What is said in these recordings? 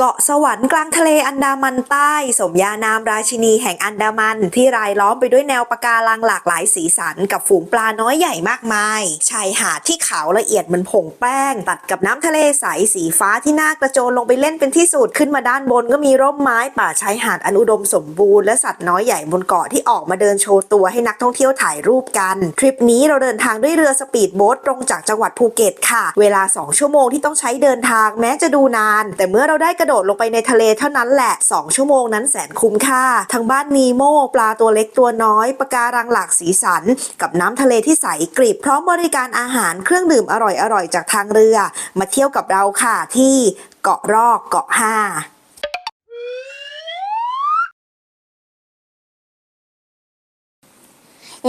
เกาะสวรรค์กลางทะเลอันดามันใต้ สมญานามราชินีแห่งอันดามัน ที่รายล้อมไปด้วยแนวปะการังหลากหลายสีสัน กับฝูงปลาน้อยใหญ่มากมาย ชายหาดที่ขาวละเอียดเหมือนผงแป้ง ตัดกับน้ำทะเลใสสีฟ้าที่น่ากระโจนลงไปเล่นเป็นที่สุดขึ้นมาด้านบนก็มีร่มไม้ป่าชายหาดอันอุดมสมบูรณ์และสัตว์น้อยใหญ่บนเกาะที่ออกมาเดินโชว์ตัวให้นักท่องเที่ยวถ่ายรูปกันทริปนี้เราเดินทางด้วยเรือสปีดโบ๊ทตรงจากจังหวัดภูเก็ตค่ะ เวลา 2 ชั่วโมงที่ต้องใช้เดินทางแม้จะดูนาน แต่เมื่อเราได้กระโดดลงไปในทะเลเท่านั้นแหละ 2 ชั่วโมงนั้นแสนคุ้มค่า ทั้งบ้านนีโมปลาตัวเล็กตัวน้อยปะการังหลากสีสัน กับน้ำทะเลที่ใสกริบพร้อมบริการอาหารเครื่องดื่มอร่อยๆจากทางเรือ มาเที่ยวกับเราค่ะที่เกาะรอกเกาะห้า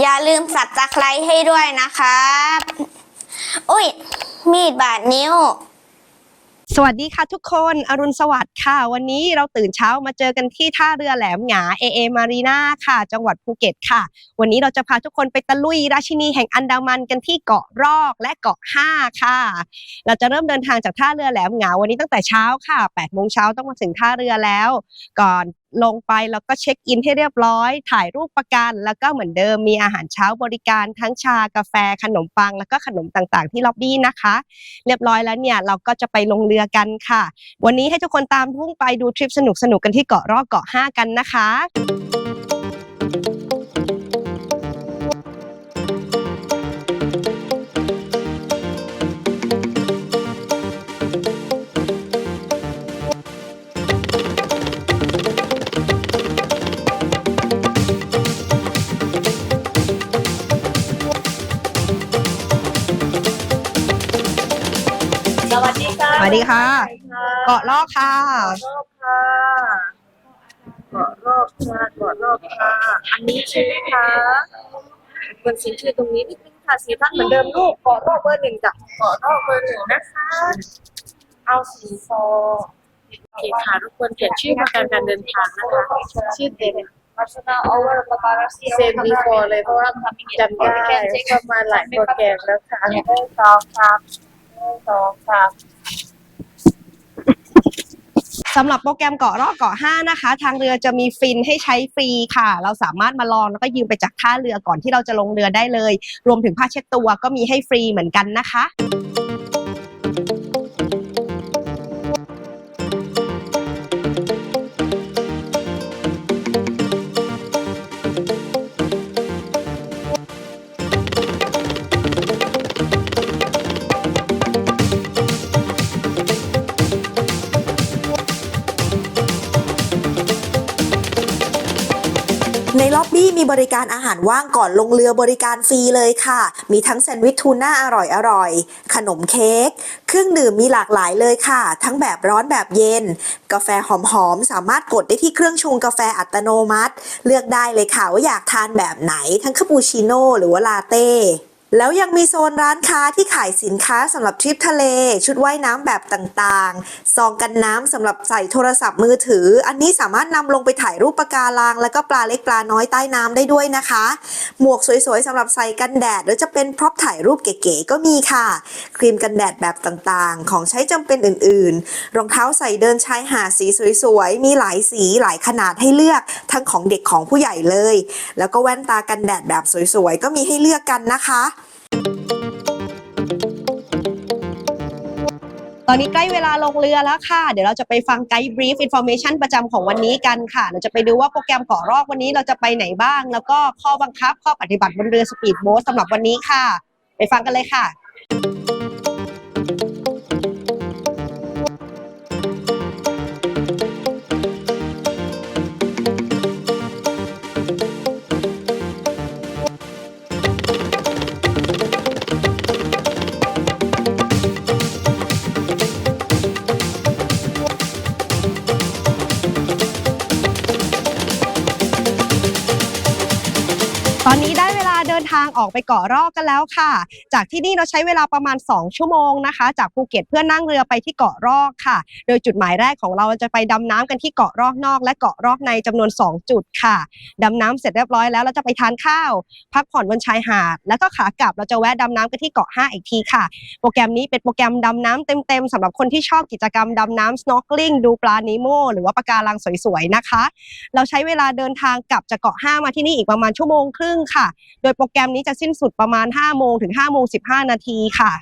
อย่าลืมสับตะไคร้ให้ด้วยนะครับ อุ้ย มีดบาดนิ้ว สวัสดีค่ะทุกคนอรุณสวัสดิ์ค่ะ วันนี้เราตื่นเช้ามาเจอกันที่ท่าเรือแหลมหงาเอเอมารีนาค่ะ จังหวัดภูเก็ตค่ะ วันนี้เราจะพาทุกคนไปตะลุยราชินีแห่งอันดามันกันที่เกาะรอกและเกาะห้าค่ะ เราจะเริ่มเดินทางจากท่าเรือแหลมหงาวันนี้ตั้งแต่เช้าค่ะ8โมงเช้าต้องมาถึงท่าเรือแล้ว ก่อนลงไปแล้วก็เช็คอินให้เรียบร้อย ถ่ายรูปประกัน แล้วก็เหมือนเดิมมีอาหารเช้าบริการทั้งชากาแฟขนมปัง แล้วก็ขนมต่างๆ ที่ล็อบบี้นะคะ เรียบร้อยแล้วเนี่ยเราก็จะไปลงเรือกันค่ะ วันนี้ให้ทุกคนตามพุ่งไปดูทริปสนุกๆกันที่เกาะรอกเกาะห้ากันนะคะ วัสดีค่ะ เกาะรอกค่ะ เกาะรอบค่ะ เกาะรอบค่ะเกาะรอบค่ะ อันนี้ใช่ไหมคะเป็นสีชื่อตรงนี้นิดนึงค่ะสีท่านเหมือนเดิมลูกเกาะรอบเบอร์หนึ่งจ้ะเกาะรอบเบอร์หนึ่งนะคะ เอาสีฟอโอเคค่ะทุกคนเขียนชื่อประกันการเดินทางนะคะชื่อเต็มเซนดีฟอร์เลยเพราะว่าจำได้ประมาณหลายโปรแกรมแล้วค่ะหนึ่งสองสามหนึ่งสองสาม สำหรับโปรแกรมเกาะรอบเกาะห้านะคะ ทางเรือจะมีฟินให้ใช้ฟรีค่ะ เราสามารถมาลองแล้วก็ยืมไปจากท่าเรือก่อนที่เราจะลงเรือได้เลย รวมถึงผ้าเช็ดตัวก็มีให้ฟรีเหมือนกันนะคะ มีบริการอาหารว่างก่อนลงเรือบริการฟรีเลยค่ะ มีทั้งแซนด์วิชทูน่าอร่อยอร่อยๆขนมเค้ก เครื่องดื่มมีหลากหลายเลยค่ะ ทั้งแบบร้อนแบบเย็น กาแฟหอมๆ สามารถกดได้ที่เครื่องชงกาแฟอัตโนมัติ เลือกได้เลยค่ะว่าอยากทานแบบไหน ทั้งคาปูชิโน่หรือว่าลาเต้ แล้วยังมีโซนร้านค้าที่ขายสินค้าสำหรับทริปทะเล ชุดว่ายน้ำแบบต่างๆ ซองกันน้ำสำหรับใส่โทรศัพท์มือถือ อันนี้สามารถนำลงไปถ่ายรูปปะการัง แล้วก็ปลาเล็กปลาน้อยใต้น้ำได้ด้วยนะคะ หมวกสวยๆสำหรับใส่กันแดด หรือจะเป็นพร็อพถ่ายรูปเก๋ๆก็มีค่ะ ครีมกันแดดแบบต่างๆ ของใช้จำเป็นอื่นๆ รองเท้าใส่เดินชายหาดสีสวยๆ มีหลายสีหลายขนาดให้เลือกทั้งของเด็กของผู้ใหญ่เลย แล้วก็แว่นตากันแดดแบบสวยๆก็มีให้เลือกกันนะคะ ตอนนี้ใกล้เวลาลงเรือแล้วค่ะ เดี๋ยวเราจะไปฟังไกด์บรีฟอินโฟเมชันประจำของวันนี้กันค่ะ เราจะไปดูว่าโปรแกรมก่อรอกวันนี้เราจะไปไหนบ้าง แล้วก็ข้อบังคับ ข้อปฏิบัติบนเรือสปีดโบ๊ทสำหรับวันนี้ค่ะ ไปฟังกันเลยค่ะ ทางออกไปเกาะรอกกันแล้วค่ะ จากที่นี่เราใช้เวลาประมาณ 2 ชั่วโมงนะคะ จากภูเก็ตเพื่อนั่งเรือไปที่เกาะรอกค่ะ โดยจุดหมายแรกของเราจะไปดำน้ำกันที่เกาะรอกนอก และเกาะรอกในจำนวน 2 จุดค่ะดำน้ำเสร็จเรียบร้อยแล้วเราจะไปทานข้าว พักผ่อนบนชายหาด แล้วก็ขากลับเราจะแวะดำน้ำกันที่เกาะ 5 อีกทีค่ะ โปรแกรมนี้เป็นโปรแกรมดำน้ำเต็มๆสำหรับคนที่ชอบกิจกรรมดำน้ำ snorkeling ดูปลานิโมหรือว่าปะการังสวยๆนะคะ เราใช้เวลาเดินทางกลับจากเกาะ 5 มาที่นี่อีกประมาณชั่วโมงครึ่งค่ะ โดยโปรแกรมเกมนี้จะสิ้นสุดประมาณ 5 โมงถึง 5 โมง 15 นาทีค่ะ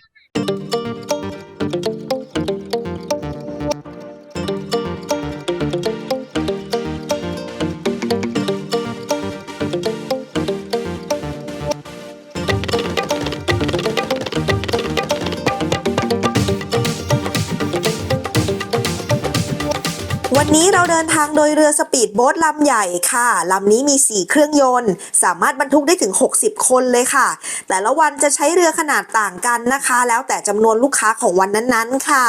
วันนี้เราเดินทางโดยเรือสปีดโบ๊ทลำใหญ่ค่ะลำนี้มี 4 เครื่องยนต์ สามารถบรรทุกได้ถึง 60 คนเลยค่ะ แต่ละวันจะใช้เรือขนาดต่างกันนะคะ แล้วแต่จำนวนลูกค้าของวันนั้นๆค่ะ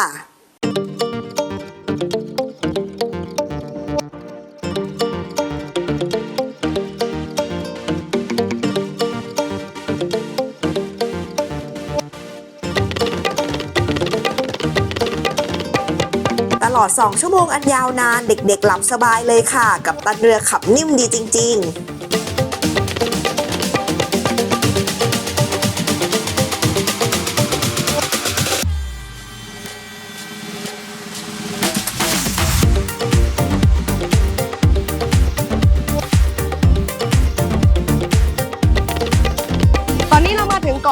ลอด 2 ชั่วโมงอันยาวนาน เด็กๆ หลับสบายเลยค่ะ กับตันเรือขับนิ่มดีจริง ๆ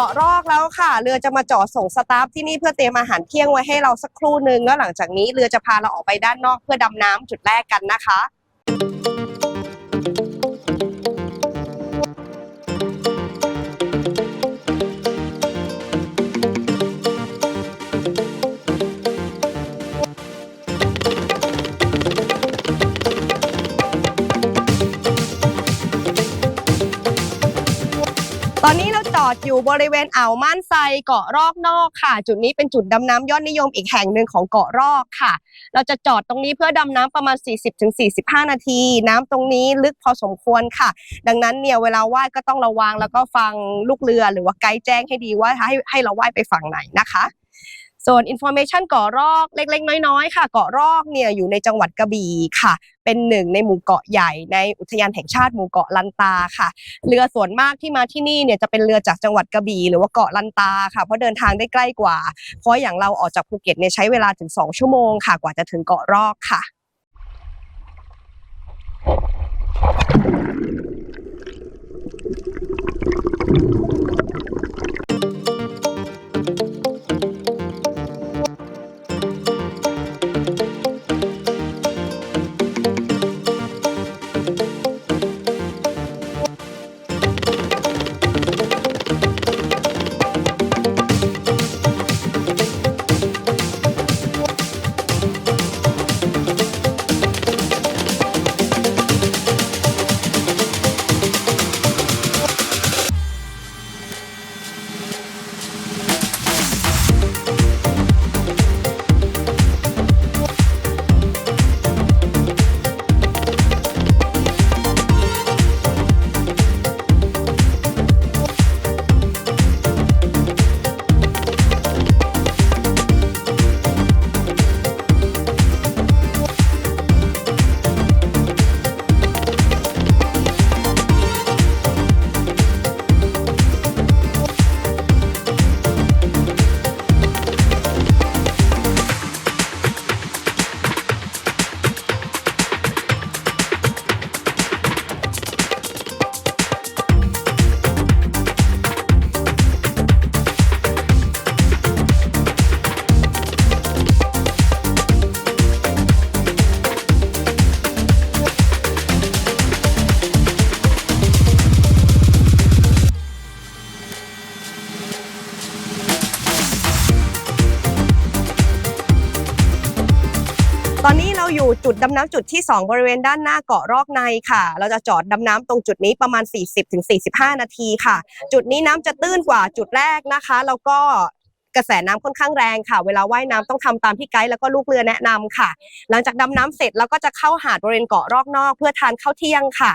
ะรอกแล้วค่ะ เรือจะมาจอดส่งสตาฟที่นี่เพื่อเตรียมอาหารเที่ยงไว้ให้เราสักครู่หนึ่งแล้วหลังจากนี้เรือจะพาเราออกไปด้านนอกเพื่อดำน้ำจุดแรกกันนะคะ อนนี้เราจอดอยู่บริเวณอ่าวม่านไซเกาะรอกนอกค่ะ จุดนี้เป็นจุดดำน้ำยอดนิยมอีกแห่งหนึ่งของเกาะรอกค่ะ เราจะจอดตรงนี้เพื่อดำน้ำประมาณ 40-45 นาที น้ำตรงนี้ลึกพอสมควรค่ะ ดังนั้นเนี่ยเวลาว่ายก็ต้องระวังแล้วก็ฟังลูกเรือหรือว่าไกด์แจ้งให้ดีว่าให้ให้เราว่ายไปฝั่งไหนนะคะ ส่วนอินโฟเมชันเกาะรอกเล็ก ๆ น้อยๆค่ะ เกาะรอกเนี่ยอยู่ในจังหวัดกระบี่ค่ะ เป็นหนึ่งในหมู่เกาะใหญ่ในอุทยานแห่งชาติหมู่เกาะลันตาค่ะ เรือส่วนมากที่มาที่นี่เนี่ยจะเป็นเรือจากจังหวัดกระบี่หรือว่าเกาะลันตาค่ะ เพราะเดินทางได้ใกล้กว่า เพราะอย่างเราออกจากภูเก็ตเนี่ยใช้เวลาถึง 2 ชั่วโมงค่ะ กว่าจะถึงเกาะรอกค่ะ ดำน้ำจุดที่ 2 บริเวณด้านหน้าเกาะรอกในค่ะ เราจะจอดดำน้ำตรงจุดนี้ประมาณ 40-45 นาทีค่ะ จุดนี้น้ำจะตื้นกว่าจุดแรกนะคะ แล้วก็กระแสน้ำค่อนข้างแรงค่ะ เวลาว่ายน้ำต้องทำตามที่ไกด์แล้วก็ลูกเรือแนะนำค่ะ หลังจากดำน้ำเสร็จเราก็จะเข้าหาดบริเวณเกาะรอกนอก เพื่อทานข้าวเที่ยงค่ะ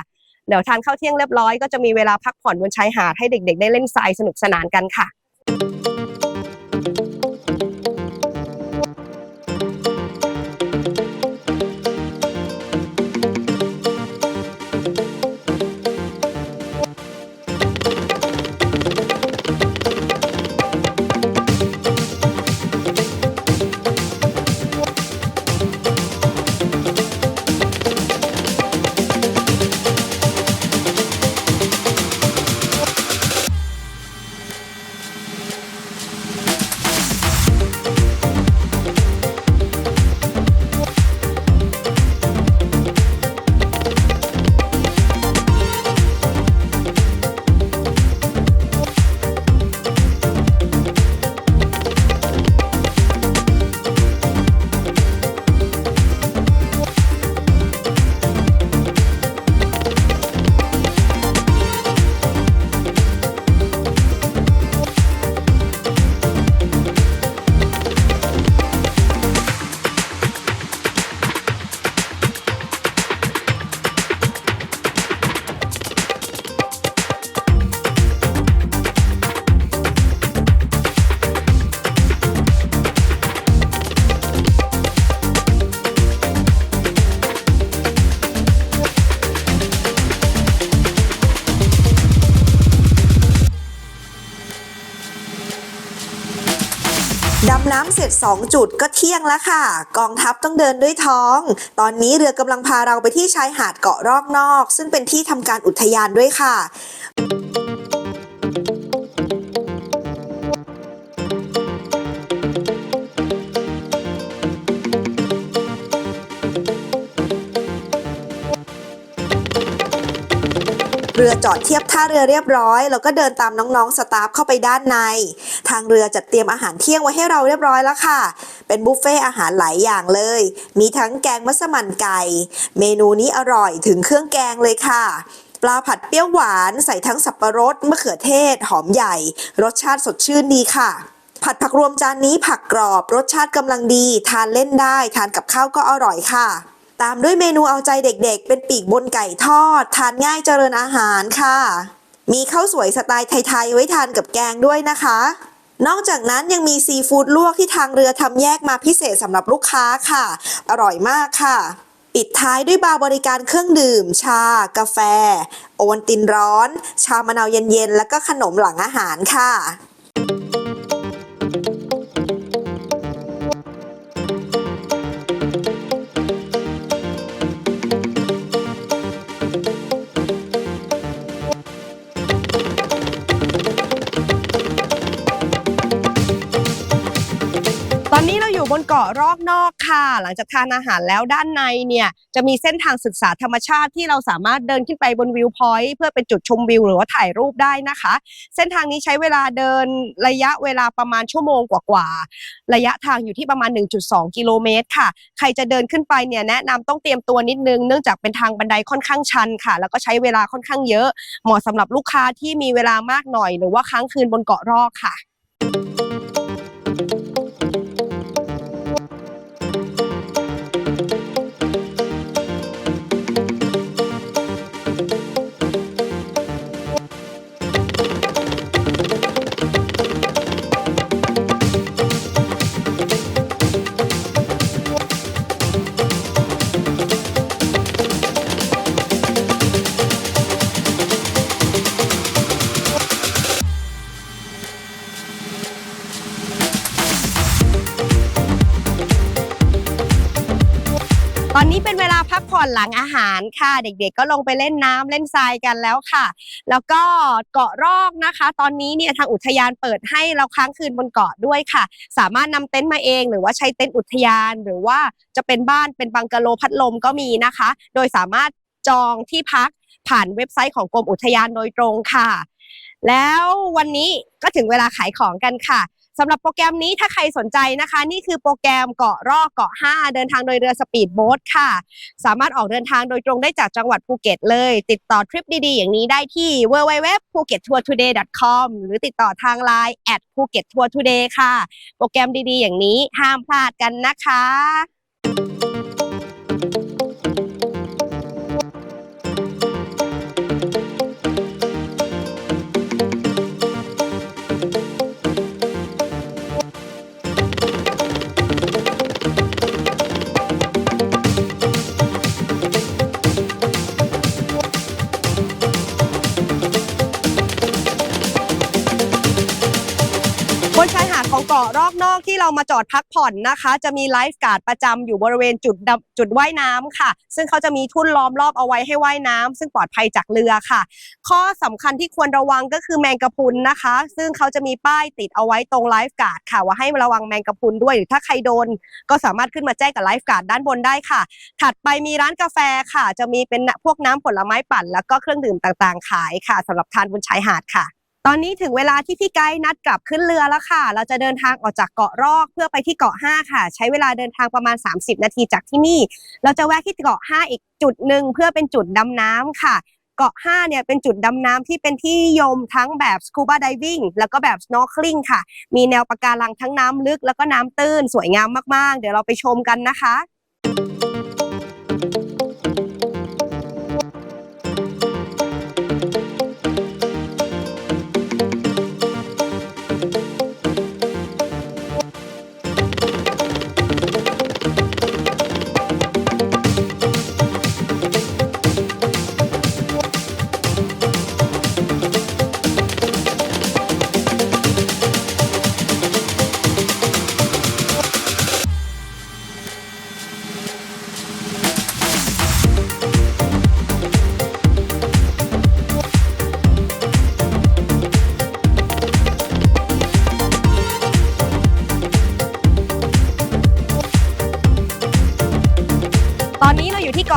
เดี๋ยวทานข้าวเที่ยงเรียบร้อยก็จะมีเวลาพักผ่อนบนชายหาดให้เด็ก ๆ ได้เล่นทรายสนุกสนานกันค่ะ 2 จุดก็เที่ยงแล้วค่ะ กองทัพต้องเดินด้วยท้อง ตอนนี้เรือกำลังพาเราไปที่ชายหาดเกาะรอกนอก ซึ่งเป็นที่ทำการอุทยานด้วยค่ะ เรือจอดเทียบท่าเรือเรียบร้อย แล้วก็เดินตามน้องๆสตาฟเข้าไปด้านใน ทางเรือจัดเตรียมอาหารเที่ยงไว้ให้เราเรียบร้อยแล้วค่ะ เป็นบุฟเฟ่อาหารหลายอย่างเลย มีทั้งแกงมัสมั่นไก่ เมนูนี้อร่อยถึงเครื่องแกงเลยค่ะปลาผัดเปรี้ยวหวานใส่ทั้งสับปะรดมะเขือเทศ หอมใหญ่ รสชาติสดชื่นดีค่ะ ผัดผักรวมจานนี้ผักกรอบ รสชาติกำลังดี ทานเล่นได้ ทานกับข้าวก็อร่อยค่ะ ตามด้วยเมนูเอาใจเด็กๆ เป็นปีกบนไก่ทอด ทานง่ายเจริญอาหารค่ะ มีข้าวสวยสไตล์ไทยๆ ไว้ทานกับแกงด้วยนะคะ นอกจากนั้นยังมีซีฟู้ดลวกที่ทางเรือทำแยกมาพิเศษสำหรับลูกค้าค่ะ อร่อยมากค่ะ ปิดท้ายด้วยบาร์บริการเครื่องดื่ม ชา กาแฟ โอวัลตินร้อน ชามะนาวเย็นๆ แล้วก็ขนมหลังอาหารค่ะ บนเกาะรอกนอกค่ะ หลังจากทานอาหารแล้วด้านในเนี่ยจะมีเส้นทางศึกษาธรรมชาติที่เราสามารถเดินขึ้นไปบนวิวพอยต์เพื่อเป็นจุดชมวิวหรือว่าถ่ายรูปได้นะคะ เส้นทางนี้ใช้เวลาเดินระยะเวลาประมาณชั่วโมงกว่าๆระยะทางอยู่ที่ประมาณ 1.2 กิโลเมตรค่ะ ใครจะเดินขึ้นไปเนี่ยแนะนำต้องเตรียมตัวนิดนึงเนื่องจากเป็นทางบันไดค่อนข้างชันค่ะ แล้วก็ใช้เวลาค่อนข้างเยอะ เหมาะสำหรับลูกค้าที่มีเวลามากหน่อย หรือว่าค้างคืนบนเกาะรอกค่ะต ลังอาหารค่ะ เด็กๆก็ลงไปเล่นน้ำเล่นทรายกันแล้วค่ะ แล้วก็เกาะรอกนะคะ ตอนนี้เนี่ยทางอุทยานเปิดให้เราค้างคืนบนเกาะด้วยค่ะ สามารถนำเต็นท์มาเอง หรือว่าใช้เต็นท์อุทยานหรือว่าจะเป็นบ้านเป็นบังกะโลพัดลมก็มีนะคะ โดยสามารถจองที่พักผ่านเว็บไซต์ของกรมอุทยานโดยตรงค่ะ แล้ววันนี้ก็ถึงเวลาขายของกันค่ะ สำหรับโปรแกรมนี้ถ้าใครสนใจนะคะ นี่คือโปรแกรมเกาะรอกเกาะ 5 เดินทางโดยเรือสปีดโบ๊ทค่ะ สามารถออกเดินทางโดยตรงได้จากจังหวัดภูเก็ตเลย ติดต่อทริปดีๆ อย่างนี้ได้ที่ www.phukettourtoday.com หรือติดต่อทางไลน์ at phukettourtoday ค่ะ โปรแกรมดีๆ อย่างนี้ห้ามพลาดกันนะคะ มาจอดพักผ่อนนะคะ จะมีไลฟ์การ์ดประจำอยู่บริเวณจุดจุดว่ายน้ำค่ะ ซึ่งเขาจะมีทุ่นล้อมรอบเอาไว้ให้ว่ายน้ำซึ่งปลอดภัยจากเรือค่ะ ข้อสำคัญที่ควรระวังก็คือแมงกะพรุนนะคะ ซึ่งเขาจะมีป้ายติดเอาไว้ตรงไลฟ์การ์ดค่ะ ว่าให้ระวังแมงกะพรุนด้วยหรือถ้าใครโดน ก็สามารถขึ้นมาแจ้งกับไลฟ์การ์ดด้านบนได้ค่ะ ถัดไปมีร้านกาแฟค่ะ จะมีเป็นพวกน้ำผลไม้ปั่น แล้วก็เครื่องดื่มต่างๆ ขายค่ะสำหรับทานบนชายหาดค่ะ ตอนนี้ถึงเวลาที่พี่ไกด์นัดกลับขึ้นเรือแล้วค่ะ เราจะเดินทางออกจากเกาะรอกเพื่อไปที่เกาะ 5 ค่ะ ใช้เวลาเดินทางประมาณ 30 นาทีจากที่นี่ เราจะแวะที่เกาะ 5 อีกจุดหนึ่งเพื่อเป็นจุดดำน้ำค่ะ เกาะ 5 เนี่ยเป็นจุดดำน้ำที่เป็นที่ยมทั้งแบบสกูบาไดวิ่งแล้วก็แบบ snorkeling ค่ะ มีแนวปะการังทั้งน้ำลึกแล้วก็น้ำตื้นสวยงามมากๆ เดี๋ยวเราไปชมกันนะคะต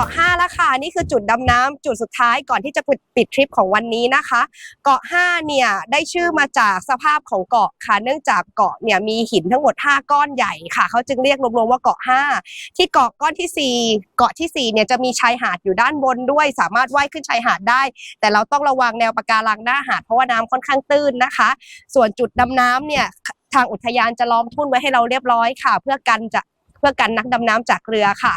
ะ 5 แล้วค่ะ นี่คือจุดดำน้ำจุดสุดท้ายก่อนที่จะปิดปิดทริปของวันนี้นะคะ เกาะ 5 เนี่ยได้ชื่อมาจากสภาพของเกาะค่ะ เนื่องจากเกาะเนี่ยมีหินทั้งหมด 5 ก้อนใหญ่ค่ะ เขาจึงเรียกรวมๆว่าเกาะ 5 ที่เกาะก้อนที่ 4 เกาะทีสี่ 4 เนี่ยจะมีชายหาดอยู่ด้านบนด้วย สามารถว่ายขึ้นชายหาดได้ แต่เราต้องระวังแนวปะการังหน้าหาดเพราะว่าน้ำค่อนข้างตื้นนะคะ ส่วนจุดดำน้ำเนี่ยทางอุทยานจะล้อมทุ่นไว้ให้เราเรียบร้อยค่ะ เพื่อกันจะ พื่อกันนักดำน้ำจากเรือค่ะ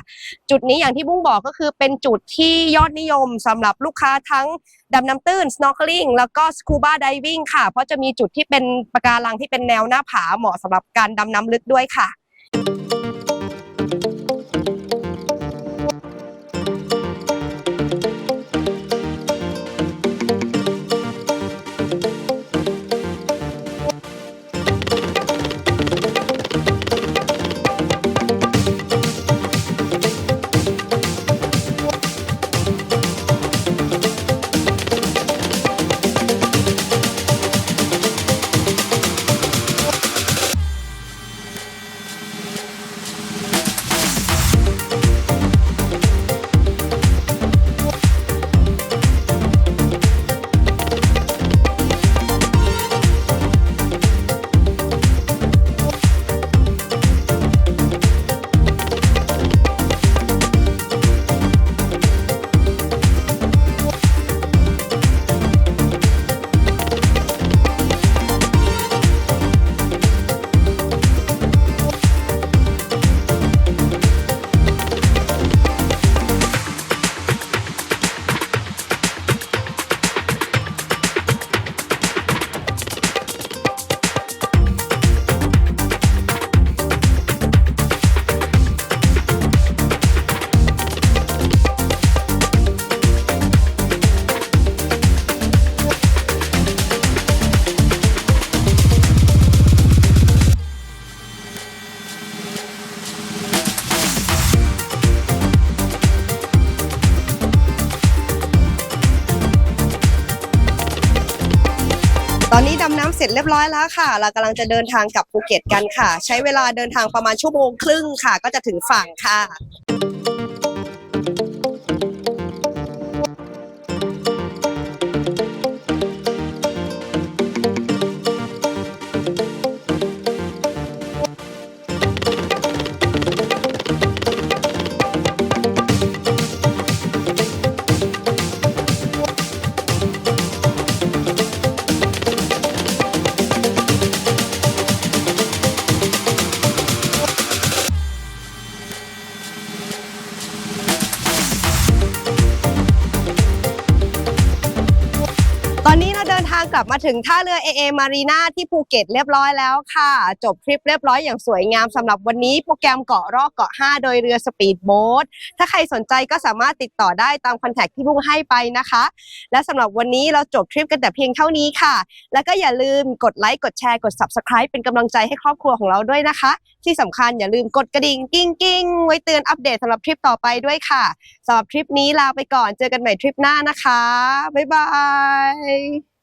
จุดนี้อย่างที่บุ้งบอกก็คือเป็นจุดที่ยอดนิยมสำหรับลูกค้าทั้งดำน้ำตื้น snorkeling แล้วก็ scuba diving ค่ะ เพราะจะมีจุดที่เป็นปะการังที่เป็นแนวหน้าผาเหมาะสำหรับการดำน้ำลึกด้วยค่ะต อนนี้ดำน้ำเสร็จเรียบร้อยแล้วค่ะ เรากำลังจะเดินทางกลับภูเก็ตกันค่ะ ใช้เวลาเดินทางประมาณชั่วโมงครึ่งค่ะ ก็จะถึงฝั่งค่ะางกลับมาถึงท่าเรือ AA Marina ที่ภูเก็ตเรียบร้อยแล้วค่ะ จบทริปเรียบร้อยอย่างสวยงามสำหรับวันนี้โปรแกรมเกาะรอกเกาะ 5 โดยเรือสปีดโบ๊ทถ้าใครสนใจก็สามารถติดต่อได้ตามคอนแทคที่บุ้งให้ไปนะคะ และสำหรับวันนี้เราจบทริปกันแต่เพียงเท่านี้ค่ะ แล้วก็อย่าลืมกดไลค์กดแชร์กด Subscribe เป็นกำลังใจให้ครอบครัวของเราด้วยนะคะ ที่สำคัญอย่าลืมกดกระดิ่งกิ้งกิ้งไว้เตือนอัปเดตสำหรับทริปต่อไปด้วยค่ะสำหรับทริปนี้ลาไปก่อนเจอกันใหม่ทริปหน้านะคะบ๊ายบาย